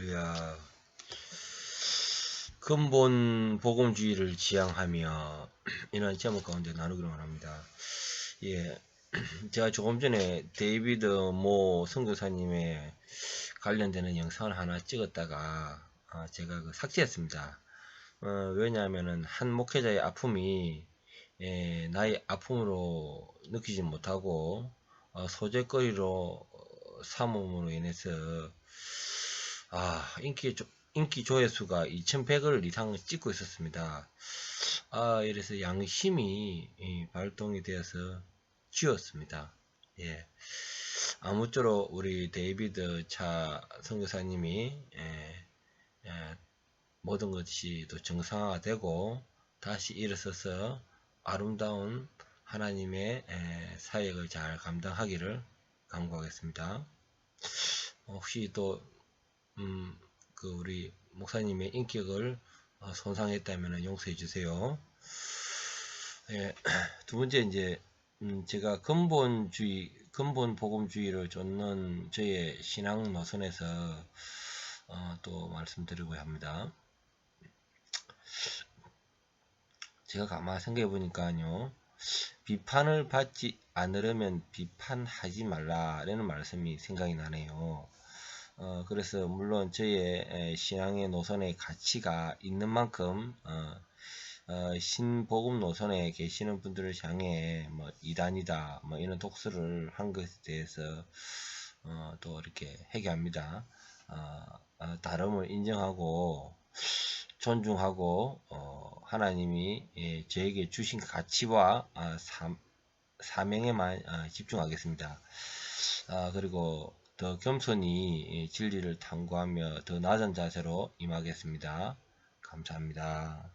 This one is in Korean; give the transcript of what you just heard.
할렐루야. 근본 복음주의를 지향하며 이런 제목 가운데 나누기로 합니다. 예. 제가 조금 전에 데이비드 모 선교사님의 관련되는 영상을 하나 찍었다가 아, 제가 그 삭제했습니다. 어, 왜냐하면은 한 목회자의 아픔이 예, 나의 아픔으로 느끼지 못하고 어, 소재거리로 삼음으로 인해서 아 인기 조, 인기 조회수가 2100을 이상 찍고 있었습니다. 아 이래서 양심이 예, 발동이 되어서 지웠습니다. 예. 아무쪼록 우리 데이비드 차 선교사님이 예, 예, 모든 것이 또 정상화되고 다시 일어서서 아름다운 하나님의 에, 사역을 잘 감당하기를 간구하겠습니다. 어, 혹시 또, 음, 그 우리 목사님의 인격을 어, 손상했다면 용서해 주세요. 예, 두 번째 이제 음, 제가 근본주의, 근본 복음주의를 쫓는 저의 신앙 노선에서 어, 또 말씀드리고 합니다. 제가 가만히 생각해 보니까요. 비판을 받지 않으려면 비판하지 말라라는 말씀이 생각이 나네요. 어, 그래서 물론 저의 신앙의 노선의 가치가 있는 만큼 어, 어, 신복음 노선에 계시는 분들을 향해 뭐 이단이다 뭐 이런 독서를 한 것에 대해서 어, 또 이렇게 회개합니다. 어, 어, 다름을 인정하고 존중하고 어, 하나님이 예, 저에게 주신 가치와 아, 사, 사명에만 아, 집중하겠습니다. 아, 그리고 더 겸손히 예, 진리를 탐구하며 더 낮은 자세로 임하겠습니다. 감사합니다.